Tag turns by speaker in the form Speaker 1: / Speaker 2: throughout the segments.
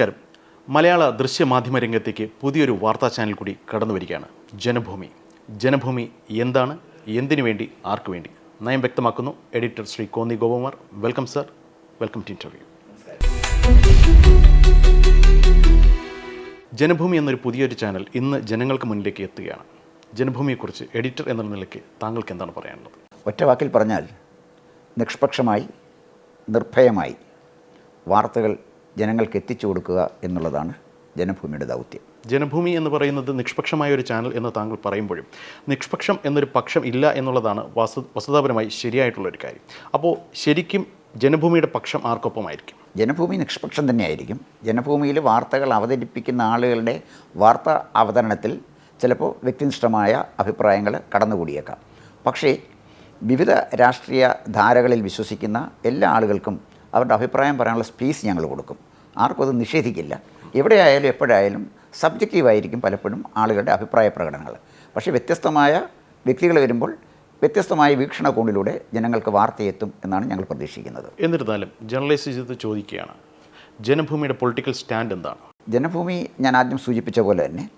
Speaker 1: നമസ്കാരം. മലയാള ദൃശ്യമാധ്യമ രംഗത്തേക്ക് പുതിയൊരു വാർത്താ ചാനൽ കൂടി കടന്നു വരികയാണ് ജനഭൂമി. ജനഭൂമി എന്താണ്? എന്തിനു വേണ്ടി? ആർക്കു വേണ്ടി? നയം വ്യക്തമാക്കുന്നു. Editor Shri Konni Gopakumar. Welcome sir. Welcome to interview Janabhoomi എന്നൊരു പുതിയൊരു ചാനൽ ഇന്ന് ജനങ്ങൾക്ക് മുന്നിലേക്ക് എത്തുകയാണ്. ജനഭൂമിയെക്കുറിച്ച് എഡിറ്റർ എന്ന നിലയ്ക്ക് താങ്കൾക്ക് എന്താണ് പറയാനുള്ളത്?
Speaker 2: ഒറ്റ വാക്കിൽ പറഞ്ഞാൽ നിഷ്പക്ഷമായി നിർഭയമായി വാർത്തകൾ ജനങ്ങൾക്ക് എത്തിച്ചു കൊടുക്കുക എന്നുള്ളതാണ് ജനഭൂമിയുടെ ദൗത്യം.
Speaker 1: ജനഭൂമി എന്ന് പറയുന്നത് നിഷ്പക്ഷമായ ഒരു ചാനൽ എന്ന് താങ്കൾ പറയുമ്പോഴും നിഷ്പക്ഷം എന്നൊരു പക്ഷം ഇല്ല എന്നുള്ളതാണ് വസ്തു വസ്തുതാപരമായി ശരിയായിട്ടുള്ളൊരു കാര്യം. അപ്പോൾ ശരിക്കും ജനഭൂമിയുടെ പക്ഷം ആർക്കൊപ്പമായിരിക്കും?
Speaker 2: ജനഭൂമി നിഷ്പക്ഷം തന്നെയായിരിക്കും. ജനഭൂമിയിൽ വാർത്തകൾ അവതരിപ്പിക്കുന്ന ആളുകളുടെ വാർത്താ അവതരണത്തിൽ ചിലപ്പോൾ വ്യക്തിനിഷ്ഠമായ അഭിപ്രായങ്ങൾ കടന്നുകൂടിയേക്കാം. പക്ഷേ വിവിധ രാഷ്ട്രീയ ധാരകളിൽ വിശ്വസിക്കുന്ന എല്ലാ ആളുകൾക്കും അവരുടെ അഭിപ്രായം പറയാനുള്ള സ്പേസ് ഞങ്ങൾ കൊടുക്കും. ആർക്കും അത് നിഷേധിക്കില്ല. എവിടെയായാലും എപ്പോഴായാലും സബ്ജക്റ്റീവായിരിക്കും പലപ്പോഴും ആളുകളുടെ അഭിപ്രായ പ്രകടനങ്ങൾ. പക്ഷേ വ്യത്യസ്തമായ വ്യക്തികൾ വരുമ്പോൾ വ്യത്യസ്തമായ വീക്ഷണകോണിലൂടെ ജനങ്ങൾക്ക് വാർത്തയെത്തും എന്നാണ് ഞങ്ങൾ പ്രതീക്ഷിക്കുന്നത്.
Speaker 1: എന്നിരുന്നാലും ജേർണലിസ്റ്റ് ചെയ്ത് ചോദിക്കുകയാണ് ജനഭൂമിയുടെ പൊളിറ്റിക്കൽ സ്റ്റാൻഡ് എന്താണ്?
Speaker 2: ജനഭൂമി ഞാൻ ആദ്യം സൂചിപ്പിച്ച പോലെ തന്നെ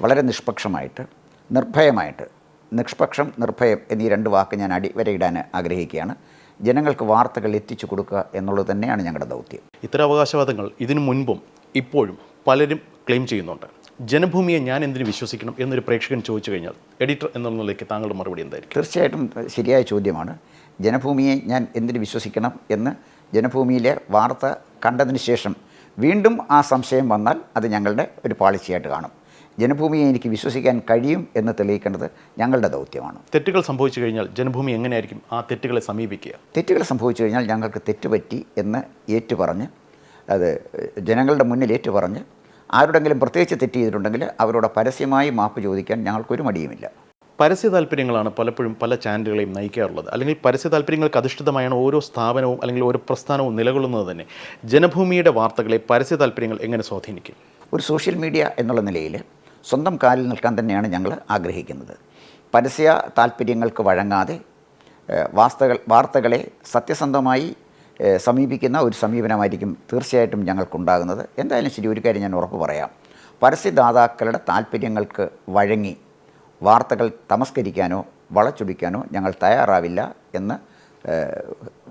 Speaker 2: വളരെ നിഷ്പക്ഷമായിട്ട് നിർഭയമായിട്ട് നിഷ്പക്ഷം നിർഭയം എന്നീ രണ്ട് വാക്ക് ഞാൻ അടിവരയിടാൻ ആഗ്രഹിക്കുകയാണ്. ജനങ്ങൾക്ക് വാർത്തകൾ എത്തിച്ചു കൊടുക്കുക എന്നുള്ളത് തന്നെയാണ് ഞങ്ങളുടെ ദൗത്യം.
Speaker 1: ഇത്തരം അവകാശവാദങ്ങൾ ഇതിനു മുൻപും ഇപ്പോഴും പലരും ക്ലെയിം ചെയ്യുന്നുണ്ട്. ജനഭൂമിയെ ഞാൻ എന്തിനു വിശ്വസിക്കണം എന്നൊരു പ്രേക്ഷകൻ ചോദിച്ചു കഴിഞ്ഞാൽ എഡിറ്റർ എന്നുള്ള നിലയ്ക്ക് താങ്കളുടെ മറുപടി എന്തായിരിക്കും?
Speaker 2: തീർച്ചയായിട്ടും ശരിയായ ചോദ്യമാണ്. ജനഭൂമിയെ ഞാൻ എന്തിനു വിശ്വസിക്കണം എന്ന് ജനഭൂമിയിലെ വാർത്ത കണ്ടതിന് ശേഷം വീണ്ടും ആ സംശയം വന്നാൽ അത് ഞങ്ങളുടെ ഒരു പാളിച്ചയായിട്ട് കാണും. ജനഭൂമിയെ എനിക്ക് വിശ്വസിക്കാൻ കഴിയും എന്ന് തെളിയിക്കേണ്ടത് ഞങ്ങളുടെ ദൗത്യമാണ്.
Speaker 1: തെറ്റുകൾ സംഭവിച്ചു കഴിഞ്ഞാൽ ജനഭൂമി എങ്ങനെയായിരിക്കും ആ തെറ്റുകളെ സമീപിക്കുക?
Speaker 2: തെറ്റുകൾ സംഭവിച്ചു കഴിഞ്ഞാൽ ഞങ്ങൾക്ക് തെറ്റുപറ്റി എന്ന് ഏറ്റുപറഞ്ഞ് അത് ജനങ്ങളുടെ മുന്നിൽ ഏറ്റുപറഞ്ഞ് ആരുടെങ്കിലും പ്രത്യേകിച്ച് തെറ്റ് ചെയ്തിട്ടുണ്ടെങ്കിൽ അവരോട് പരസ്യമായി മാപ്പ് ചോദിക്കാൻ ഞങ്ങൾക്കൊരു മടിയുമില്ല.
Speaker 1: പരസ്യ താല്പര്യങ്ങളാണ് പലപ്പോഴും പല ചാനലുകളെയും നയിക്കാറുള്ളത്. അല്ലെങ്കിൽ പരസ്യ താല്പര്യങ്ങൾക്ക് അധിഷ്ഠിതമായാണ് ഓരോ സ്ഥാപനവും അല്ലെങ്കിൽ ഓരോ പ്രസ്ഥാനവും നിലകൊള്ളുന്നത് തന്നെ. ജനഭൂമിയുടെ വാർത്തകളെ പരസ്യ താല്പര്യങ്ങൾ എങ്ങനെ സ്വാധീനിക്കും?
Speaker 2: ഒരു സോഷ്യൽ മീഡിയ എന്നുള്ള നിലയിൽ സ്വന്തം കാലിൽ നിൽക്കാൻ തന്നെയാണ് ഞങ്ങൾ ആഗ്രഹിക്കുന്നത്. പരസ്യ താല്പര്യങ്ങൾക്ക് വഴങ്ങാതെ വാർത്തകൾ വാർത്തകളെ സത്യസന്ധമായി സമീപിക്കുന്ന ഒരു സമീപനമായിരിക്കും തീർച്ചയായിട്ടും ഞങ്ങൾക്കുണ്ടാകുന്നത്. എന്തായാലും ശരി ഒരു കാര്യം ഞാൻ ഉറപ്പ് പറയാം. പരസ്യദാതാക്കളുടെ താല്പര്യങ്ങൾക്ക് വഴങ്ങി വാർത്തകൾ തമസ്കരിക്കാനോ വളച്ചൊടിക്കാനോ ഞങ്ങൾ തയ്യാറാവില്ല എന്ന്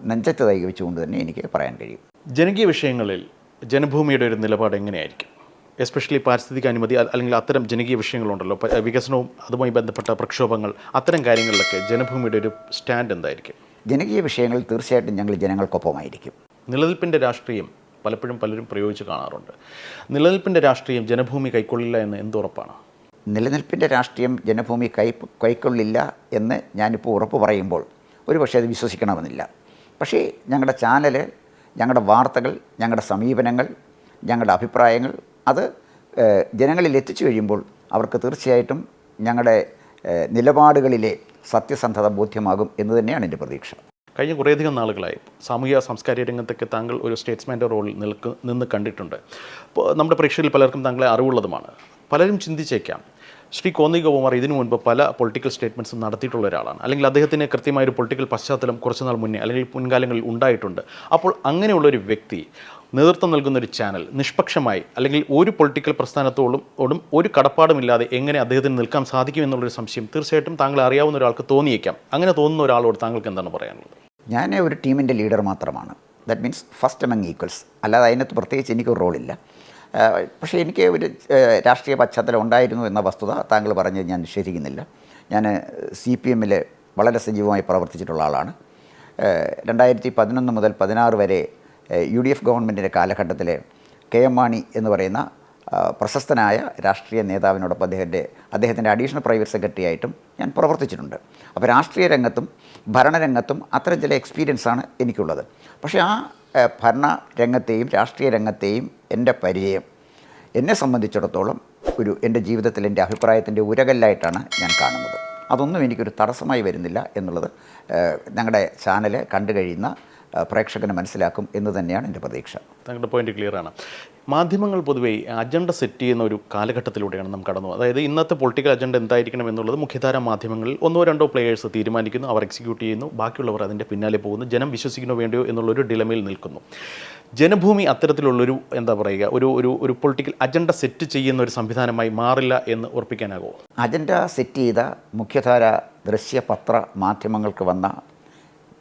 Speaker 2: നെഞ്ചത്ത് തൈ വെച്ചുകൊണ്ട് തന്നെ എനിക്ക് പറയാൻ കഴിയും.
Speaker 1: ജനകീയ വിഷയങ്ങളിൽ ജനഭൂമിയുടെ ഒരു നിലപാട് എങ്ങനെയായിരിക്കും? എസ്പെഷ്യലി പാരിസ്ഥിതിക അനുമതി അല്ലെങ്കിൽ അത്തരം ജനകീയ വിഷയങ്ങളുണ്ടല്ലോ. വികസനവും അതുമായി ബന്ധപ്പെട്ട പ്രക്ഷോഭങ്ങൾ അത്തരം കാര്യങ്ങളിലൊക്കെ ജനഭൂമിയുടെ ഒരു സ്റ്റാൻഡ് എന്തായിരിക്കും?
Speaker 2: ജനകീയ വിഷയങ്ങളിൽ തീർച്ചയായിട്ടും ഞങ്ങൾ ജനങ്ങൾക്കൊപ്പമായിരിക്കും.
Speaker 1: നിലനിൽപ്പിന്റെ രാഷ്ട്രീയം പലപ്പോഴും പലരും പ്രയോഗിച്ച് കാണാറുണ്ട്. നിലനിൽപ്പിന്റെ രാഷ്ട്രീയം ജനഭൂമി കൈക്കൊള്ളില്ല എന്ന് എന്തുറപ്പാണ്
Speaker 2: നിലനിൽപ്പിന്റെ രാഷ്ട്രീയം ജനഭൂമി കൈ കൈക്കൊള്ളില്ല എന്ന് ഞാനിപ്പോൾ ഉറപ്പ് പറയുമ്പോൾ ഒരു പക്ഷേ അത് വിശ്വസിക്കണമെന്നില്ല. പക്ഷേ ഞങ്ങളുടെ ചാനൽ ഞങ്ങളുടെ വാർത്തകൾ ഞങ്ങളുടെ സമീപനങ്ങൾ ഞങ്ങളുടെ അഭിപ്രായങ്ങൾ അത് ജനങ്ങളിൽ എത്തിച്ചു കഴിയുമ്പോൾ അവർക്ക് തീർച്ചയായിട്ടും ഞങ്ങളുടെ നിലപാടുകളിലെ സത്യസന്ധത ബോധ്യമാകും എന്ന് തന്നെയാണ് എന്റെ പ്രതീക്ഷ.
Speaker 1: കഴിഞ്ഞ കുറേയധികം നാളുകളായി സാമൂഹ്യ സാംസ്കാരിക രംഗത്തൊക്കെ താങ്കൾ ഒരു സ്റ്റേറ്റ്സ്മാന്റെ റോളിൽ നിൽക്ക് നിന്ന് കണ്ടിട്ടുണ്ട്. നമ്മുടെ പ്രേക്ഷകരിൽ പലർക്കും താങ്കളെ അറിവുള്ളതുമാണ്. പലരും ചിന്തിച്ചേക്കാം ശ്രീ കോന്നി ഗോപകുമാർ ഇതിനു മുൻപ് പല പൊളിറ്റിക്കൽ സ്റ്റേറ്റ്മെന്റ്സും നടത്തിയിട്ടുള്ള ഒരാളാണ്. അല്ലെങ്കിൽ അദ്ദേഹത്തിന് കൃത്യമായ ഒരു പൊളിറ്റിക്കൽ പശ്ചാത്തലം കുറച്ച് നാൾ മുന്നേ അല്ലെങ്കിൽ മുൻകാലങ്ങളിൽ ഉണ്ടായിട്ടുണ്ട്. അപ്പോൾ അങ്ങനെയുള്ള ഒരു വ്യക്തി നേതൃത്വം നൽകുന്ന ഒരു ചാനൽ നിഷ്പക്ഷമായി അല്ലെങ്കിൽ ഒരു പൊളിറ്റിക്കൽ പ്രസ്ഥാനത്തോടും ഓടും ഒരു കടപ്പാടുമില്ലാതെ എങ്ങനെ അദ്ദേഹത്തിന് നിൽക്കാൻ സാധിക്കും എന്നുള്ളൊരു സംശയം തീർച്ചയായിട്ടും താങ്കൾ അറിയാവുന്ന ഒരാൾക്ക് തോന്നിയേക്കാം. അങ്ങനെ തോന്നുന്ന ഒരാളോട് താങ്കൾക്ക് എന്താണ് പറയാനുള്ളത്?
Speaker 2: ഞാൻ ഒരു ടീമിന്റെ ലീഡർ മാത്രമാണ്. That means first among equals അല്ലാതെ അതിനകത്ത് പ്രത്യേകിച്ച് എനിക്കൊരു റോളില്ല പക്ഷേ എനിക്ക് ഒരു രാഷ്ട്രീയ പശ്ചാത്തലം ഉണ്ടായിരുന്നു എന്ന വസ്തുത താങ്കൾ പറഞ്ഞ് ഞാൻ നിഷേധിക്കുന്നില്ല. ഞാൻ സി പി എമ്മിൽ വളരെ സജീവമായി പ്രവർത്തിച്ചിട്ടുള്ള ആളാണ്. രണ്ടായിരത്തി പതിനൊന്ന് മുതൽ പതിനാറ് വരെ യു ഡി എഫ് ഗവൺമെന്റിന്റെ കാലഘട്ടത്തിൽ കെ എം മാണി എന്ന് പറയുന്ന പ്രശസ്തനായ രാഷ്ട്രീയ നേതാവിനോടൊപ്പം അദ്ദേഹത്തിന്റെ അദ്ദേഹത്തിന്റെ അഡീഷണൽ പ്രൈവറ്റ് സെക്രട്ടറി ആയിട്ടും ഞാൻ പ്രവർത്തിച്ചിട്ടുണ്ട്. അപ്പോൾ രാഷ്ട്രീയ രംഗത്തും ഭരണരംഗത്തും അത്തരം ചില എക്സ്പീരിയൻസാണ് എനിക്കുള്ളത്. പക്ഷേ ആ, ഭരണ രംഗത്തെയും രാഷ്ട്രീയ രംഗത്തെയും എന്റെ പരിചയം. എന്നെ സംബന്ധിച്ചിടത്തോളം ഒരു എന്റെ ജീവിതത്തിൽ എന്റെ അഭിപ്രായത്തിന്റെ ഉരകല്ലായിട്ടാണ് ഞാൻ കാണുന്നത്. അതൊന്നും എനിക്കൊരു തടസ്സമായി വരുന്നില്ല എന്നുള്ളത് ഞങ്ങളുടെ ചാനൽ കണ്ടു കഴിയുന്ന പ്രേക്ഷകന് മനസ്സിലാക്കും എന്ന് തന്നെയാണ് എന്റെ പ്രതീക്ഷ.
Speaker 1: താങ്കളുടെ പോയിന്റ് ക്ലിയർ ആണ്. മാധ്യമങ്ങൾ പൊതുവേ അജണ്ട സെറ്റ് ചെയ്യുന്ന ഒരു കാലഘട്ടത്തിലൂടെയാണ് നാം കടന്നു അതായത് ഇന്നത്തെ പൊളിറ്റിക്കൽ അജണ്ട എന്തായിരിക്കണം എന്നുള്ളത് മുഖ്യധാര മാധ്യമങ്ങളിൽ ഒന്നോ രണ്ടോ പ്ലേയേഴ്സ് തീരുമാനിക്കുന്നു അവർ എക്സിക്യൂട്ട് ചെയ്യുന്നു ബാക്കിയുള്ളവർ അതിന്റെ പിന്നാലെ പോകുന്നു ജനം വിശ്വസിക്കണോ വേണ്ടിയോ എന്നുള്ളൊരു ഡിലമയിൽ നിൽക്കുന്നു. ജനഭൂമി അത്തരത്തിലുള്ളൊരു എന്താ പറയുക ഒരു ഒരു ഒരു പൊളിറ്റിക്കൽ അജണ്ട സെറ്റ് ചെയ്യുന്ന ഒരു സംവിധാനമായി മാറില്ല എന്ന് ഉറപ്പിക്കാനാകുമോ?
Speaker 2: അജണ്ട സെറ്റ് ചെയ്ത മുഖ്യധാര ദൃശ്യപത്ര മാധ്യമങ്ങൾക്ക് വന്ന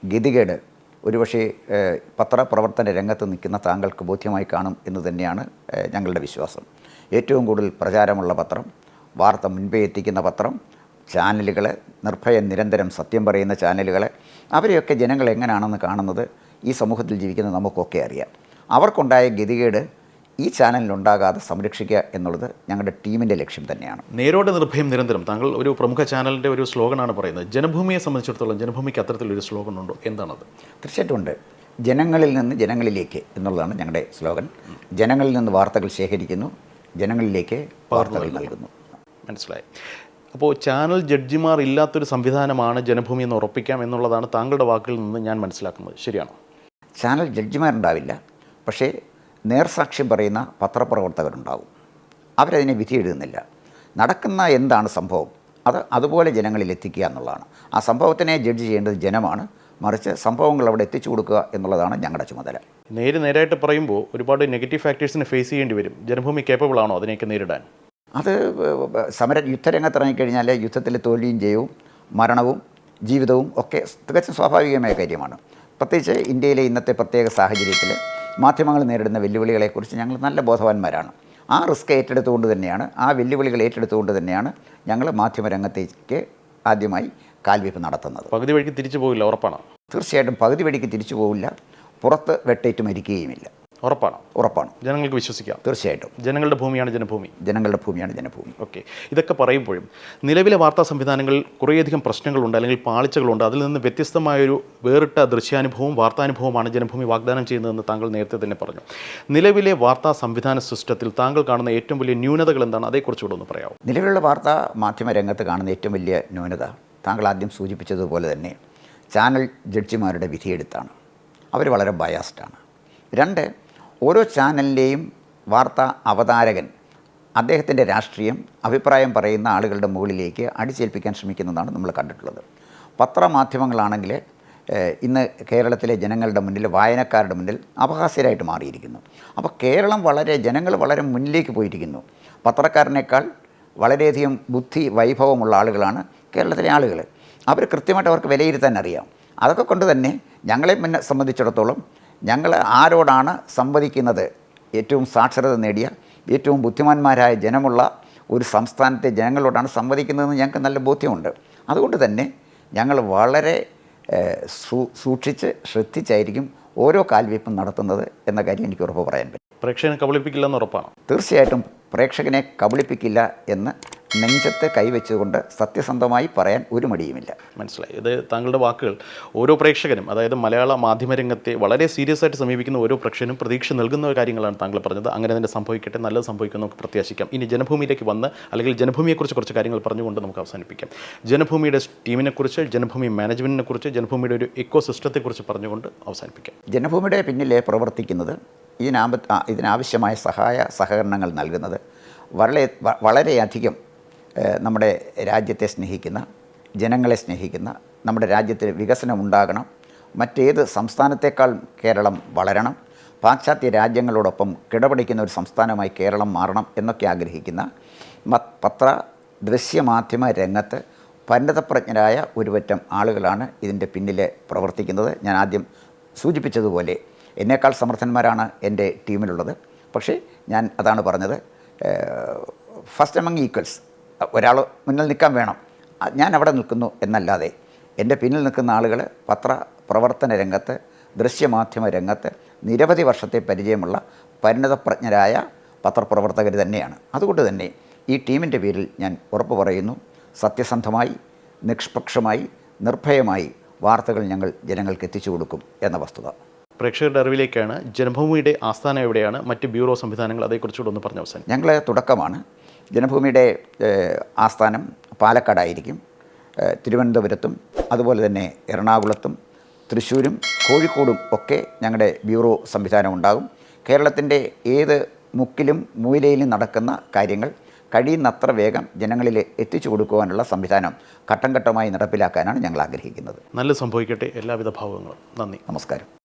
Speaker 2: ഗതികേട് ഒരുപക്ഷെ പത്രപ്രവർത്തന രംഗത്ത് നിൽക്കുന്ന താങ്കൾക്ക് ബോധ്യമായി കാണും എന്ന് തന്നെയാണ് ഞങ്ങളുടെ വിശ്വാസം. ഏറ്റവും കൂടുതൽ പ്രചാരമുള്ള പത്രം വാർത്ത മുൻപേ എത്തിക്കുന്ന പത്രം ചാനലുകൾ നിർഭയ നിരന്തരം സത്യം പറയുന്ന ചാനലുകൾ അവരെയൊക്കെ ജനങ്ങൾ എങ്ങനെയാണെന്ന് കാണുന്നത് ഈ സമൂഹത്തിൽ ജീവിക്കുന്ന നമുക്കൊക്കെ അറിയാം. അവർക്കുണ്ടായ ഗതികേട് ഈ ചാനലിനുണ്ടാകാതെ സംരക്ഷിക്കുക എന്നുള്ളത് ഞങ്ങളുടെ ടീമിന്റെ ലക്ഷ്യം തന്നെയാണ്.
Speaker 1: നേരോടെ നിർഭയം നിരന്തരം. താങ്കൾ ഒരു പ്രമുഖ ചാനലിന്റെ ഒരു സ്ലോഗനാണ് പറയുന്നത്. ജനഭൂമിയെ സംബന്ധിച്ചിടത്തോളം ജനഭൂമിക്ക് അത്തരത്തിലൊരു സ്ലോഗൻ ഉണ്ടോ എന്താണത്?
Speaker 2: തീർച്ചയായിട്ടും ഉണ്ട്. ജനങ്ങളിൽ നിന്ന് ജനങ്ങളിലേക്ക് എന്നുള്ളതാണ് ഞങ്ങളുടെ സ്ലോഗൻ. ജനങ്ങളിൽ നിന്ന് വാർത്തകൾ ശേഖരിക്കുന്നു. ജനങ്ങളിലേക്ക് വാർത്തകൾ നൽകുന്നു.
Speaker 1: മനസ്സിലായി. അപ്പോൾ ചാനൽ ജഡ്ജിമാർ ഇല്ലാത്തൊരു സംവിധാനമാണ് ജനഭൂമി എന്ന് ഉറപ്പിക്കാം എന്നുള്ളതാണ് താങ്കളുടെ വാക്കിൽ നിന്ന് ഞാൻ മനസ്സിലാക്കുന്നത്. ശരിയാണോ?
Speaker 2: ചാനൽ ജഡ്ജിമാരുണ്ടാവില്ല. പക്ഷേ നേർസാക്ഷ്യം പറയുന്ന പത്രപ്രവർത്തകരുണ്ടാവും അവരതിനെ വിധി എഴുതുന്നില്ല നടക്കുന്ന എന്താണ് സംഭവം? അത് അതുപോലെ ജനങ്ങളിൽ എത്തിക്കുക എന്നുള്ളതാണ്. ആ സംഭവത്തിനെ ജഡ്ജ് ചെയ്യേണ്ടത് ജനമാണ്. മറിച്ച് സംഭവങ്ങൾ അവിടെ എത്തിച്ചു കൊടുക്കുക എന്നുള്ളതാണ് ഞങ്ങളുടെ ചുമതല.
Speaker 1: നേര് നേരായിട്ട് പറയുമ്പോൾ ഒരുപാട് നെഗറ്റീവ് ഫാക്ടേഴ്സിനെ ഫേസ് ചെയ്യേണ്ടി വരും. ജനഭൂമി കേപ്പബിൾ ആണോ അതിനെയൊക്കെ നേരിടാൻ?
Speaker 2: അത് സമര യുദ്ധരംഗത്ത് ഇറങ്ങിക്കഴിഞ്ഞാൽ യുദ്ധത്തിൽ തോൽവിയും ജയവും മരണവും ജീവിതവും ഒക്കെ തികച്ചും സ്വാഭാവികമായ കാര്യമാണ്. പ്രത്യേകിച്ച് ഇന്ത്യയിലെ ഇന്നത്തെ പ്രത്യേക സാഹചര്യത്തിൽ മാധ്യമങ്ങൾ നേരിടുന്ന വെല്ലുവിളികളെക്കുറിച്ച് ഞങ്ങൾ നല്ല ബോധവാന്മാരാണ്. ആ റിസ്ക് ഏറ്റെടുത്തുകൊണ്ട് തന്നെയാണ് ആ വെല്ലുവിളികൾ ഏറ്റെടുത്തുകൊണ്ട് തന്നെയാണ് ഞങ്ങൾ മാധ്യമരംഗത്തേക്ക് ആദ്യമായി കാൽവെപ്പ് നടത്തുന്നത്.
Speaker 1: പകുതി വഴിക്ക് തിരിച്ചു പോകില്ല ഉറപ്പാണ്.
Speaker 2: തീർച്ചയായിട്ടും പകുതി വഴിക്ക് തിരിച്ചു പോകില്ല പുറത്ത് വെട്ടേറ്റ് മരിക്കുകയുമില്ല.
Speaker 1: ഉറപ്പാണോ.
Speaker 2: ഉറപ്പാണ്.
Speaker 1: ജനങ്ങൾക്ക് വിശ്വസിക്കാം.
Speaker 2: തീർച്ചയായിട്ടും.
Speaker 1: ജനങ്ങളുടെ ഭൂമിയാണ് ജനഭൂമി.
Speaker 2: ജനങ്ങളുടെ ഭൂമിയാണ് ജനഭൂമി.
Speaker 1: ഓക്കെ. ഇതൊക്കെ പറയുമ്പോഴും നിലവിലെ വാർത്താ സംവിധാനങ്ങളിൽ കുറേയധികം പ്രശ്നങ്ങളുണ്ട് അല്ലെങ്കിൽ പാളിച്ചകളുണ്ട്. അതിൽ നിന്ന് വ്യത്യസ്തമായൊരു വേറിട്ട ദൃശ്യാനുഭവവും വാർത്താനുഭവമാണ് ജനഭൂമി വാഗ്ദാനം ചെയ്യുന്നതെന്ന് താങ്കൾ നേരത്തെ തന്നെ പറഞ്ഞു. നിലവിലെ വാർത്താ സംവിധാന സിസ്റ്റത്തിൽ താങ്കൾ കാണുന്ന ഏറ്റവും വലിയ ന്യൂനതകൾ എന്താണ്? അതേക്കുറിച്ചുകൂടെ ഒന്ന് പറയാമോ
Speaker 2: നിലവിലുള്ള വാർത്താ മാധ്യമ രംഗത്ത് കാണുന്ന ഏറ്റവും വലിയ ന്യൂനത താങ്കൾ ആദ്യം സൂചിപ്പിച്ചതുപോലെ തന്നെ ചാനൽ ജഡ്ജിമാരുടെ വിധിയെടുത്താണ് അവർ വളരെ ബയാസ്ഡാണ് രണ്ട് ഓരോ ചാനലിലെയും വാർത്താ അവതാരകൻ അദ്ദേഹത്തിന്റെ രാഷ്ട്രീയം അഭിപ്രായം പറയുന്ന ആളുകളുടെ മുകളിലേക്ക് അടിച്ചേൽപ്പിക്കാൻ ശ്രമിക്കുന്നതാണ് നമ്മൾ കണ്ടിട്ടുള്ളത്. പത്രമാധ്യമങ്ങളാണെങ്കിൽ ഇന്ന് കേരളത്തിലെ ജനങ്ങളുടെ മുന്നിൽ വായനക്കാരുടെ മുന്നിൽ അപഹാസ്യരായിട്ട് മാറിയിരിക്കുന്നു. അപ്പോൾ കേരളം വളരെ ജനങ്ങൾ വളരെ മുന്നിലേക്ക് പോയിരിക്കുന്നു. പത്രക്കാരനേക്കാൾ വളരെയധികം ബുദ്ധി വൈഭവമുള്ള ആളുകളാണ് കേരളത്തിലെ ആളുകൾ. അവർ കൃത്യമായിട്ട് അവർക്ക് വിലയിരുത്താൻ അറിയാം. അതൊക്കെ കൊണ്ട് തന്നെ ഞങ്ങളെ മുന്നെ സംബന്ധിച്ചിടത്തോളം ഞങ്ങൾ ആരോടാണ് സംവദിക്കുന്നത്? ഏറ്റവും സാക്ഷരത നേടിയ ഏറ്റവും ബുദ്ധിമാന്മാരായ ജനമുള്ള ഒരു സംസ്ഥാനത്തെ ജനങ്ങളോടാണ് സംവദിക്കുന്നതെന്ന് ഞങ്ങൾക്ക് നല്ല ബോധ്യമുണ്ട്. അതുകൊണ്ട് തന്നെ ഞങ്ങൾ വളരെ സൂ- സൂക്ഷിച്ച് ശ്രദ്ധിച്ചായിരിക്കും ഓരോ കാൽവയ്പും നടത്തുന്നത് എന്ന കാര്യം എനിക്ക് ഉറപ്പ് പറയാൻ പറ്റും.
Speaker 1: പ്രേക്ഷകനെ കബളിപ്പിക്കില്ലെന്ന് ഉറപ്പാണ്.
Speaker 2: തീർച്ചയായിട്ടും പ്രേക്ഷകനെ കബളിപ്പിക്കില്ല എന്ന് നെഞ്ചത്ത് കൈവച്ചുകൊണ്ട് സത്യസന്ധമായി പറയാൻ ഒരു മടിയുമില്ല.
Speaker 1: മനസ്സിലായി. ഇത് താങ്കളുടെ വാക്കുകൾ. ഓരോ പ്രേക്ഷകനും അതായത് മലയാള മാധ്യമരംഗത്തെ വളരെ സീരിയസ് ആയിട്ട് സമീപിക്കുന്ന ഓരോ പ്രേക്ഷകനും പ്രതീക്ഷ നൽകുന്ന കാര്യങ്ങളാണ് താങ്കൾ പറഞ്ഞത്. അങ്ങനെ തന്നെ സംഭവിക്കട്ടെ നല്ലത് സംഭവിക്കും നമുക്ക് പ്രത്യാശിക്കാം. ഇനി ജനഭൂമിയിലേക്ക് വന്ന് അല്ലെങ്കിൽ ജനഭൂമിയെക്കുറിച്ച് കുറച്ച് കാര്യങ്ങൾ പറഞ്ഞുകൊണ്ട് നമുക്ക് അവസാനിപ്പിക്കാം. ജനഭൂമിയുടെ ടീമിനെക്കുറിച്ച് ജനഭൂമി മാനേജ്മെന്റിനെ കുറിച്ച് ജനഭൂമിയുടെ ഒരു ഇക്കോ സിസ്റ്റത്തെക്കുറിച്ച് പറഞ്ഞുകൊണ്ട് അവസാനിപ്പിക്കാം.
Speaker 2: ജനഭൂമിയുടെ പിന്നിലെ പ്രവർത്തിക്കുന്നത് ഇതിനാപ ഇതിനാവശ്യമായ സഹായ സഹകരണങ്ങൾ നൽകുന്നത് വളരെ വളരെയധികം നമ്മുടെ രാജ്യത്തെ സ്നേഹിക്കുന്ന ജനങ്ങളെ സ്നേഹിക്കുന്ന നമ്മുടെ രാജ്യത്തിന് വികസനം ഉണ്ടാകണം മറ്റേത് സംസ്ഥാനത്തേക്കാൾ കേരളം വളരണം പാശ്ചാത്യ രാജ്യങ്ങളോടൊപ്പം കിടപിടിക്കുന്ന ഒരു സംസ്ഥാനമായി കേരളം മാറണം എന്നൊക്കെ ആഗ്രഹിക്കുന്ന പത്ര ദൃശ്യമാധ്യമ രംഗത്ത് പരിണതപ്രജ്ഞരായ ഒരുപറ്റം ആളുകളാണ് ഇതിന്റെ പിന്നിൽ പ്രവർത്തിക്കുന്നത്. ഞാൻ ആദ്യം സൂചിപ്പിച്ചതുപോലെ എന്നേക്കാൾ സമർത്ഥന്മാരാണ് എന്റെ ടീമിലുള്ളത്. പക്ഷേ ഞാൻ അതാണ് പറഞ്ഞത്. ഫസ്റ്റ് എമംഗ് ഈക്വൽസ് ഒരാൾ മുന്നിൽ നിൽക്കാൻ വേണം. ഞാൻ അവിടെ നിൽക്കുന്നു എന്നല്ലാതെ എന്റെ പിന്നിൽ നിൽക്കുന്ന ആളുകൾ പത്ര പ്രവർത്തന രംഗത്ത് ദൃശ്യമാധ്യമ രംഗത്ത് നിരവധി വർഷത്തെ പരിചയമുള്ള പരിണതപ്രജ്ഞരായ പത്രപ്രവർത്തകർ തന്നെയാണ്. അതുകൊണ്ട് തന്നെ ഈ ടീമിന്റെ പേരിൽ ഞാൻ ഉറപ്പ് പറയുന്നു സത്യസന്ധമായി നിഷ്പക്ഷമായി നിർഭയമായി വാർത്തകൾ ഞങ്ങൾ ജനങ്ങൾക്ക് എത്തിച്ചു കൊടുക്കും എന്ന വസ്തുത.
Speaker 1: പ്രേക്ഷകരുടെ അറിവിലേക്കാണ് ജനഭൂമിയുടെ ആസ്ഥാനം എവിടെയാണ്? മറ്റ് ബ്യൂറോ സംവിധാനങ്ങൾ അതേക്കുറിച്ചുകൂടെ ഒന്ന് പറഞ്ഞു അവസാനം
Speaker 2: ഞങ്ങളെ തുടക്കമാണ്. ജനഭൂമിയുടെ ആസ്ഥാനം പാലക്കാടായിരിക്കും. തിരുവനന്തപുരത്തും അതുപോലെ തന്നെ എറണാകുളത്തും തൃശ്ശൂരും കോഴിക്കോടും ഒക്കെ ഞങ്ങളുടെ ബ്യൂറോ സംവിധാനം ഉണ്ടാകും കേരളത്തിന്റെ ഏത് മുക്കിലും മൂലയിലും നടക്കുന്ന കാര്യങ്ങൾ കഴിയുന്നത്ര വേഗം ജനങ്ങളിൽ എത്തിച്ചു കൊടുക്കുവാനുള്ള സംവിധാനം ഘട്ടം ഘട്ടമായി നടപ്പിലാക്കാനാണ് ഞങ്ങൾ ആഗ്രഹിക്കുന്നത്.
Speaker 1: നല്ല സംഭവിക്കട്ടെ. എല്ലാവിധ ഭാവങ്ങളും. നന്ദി.
Speaker 2: നമസ്കാരം.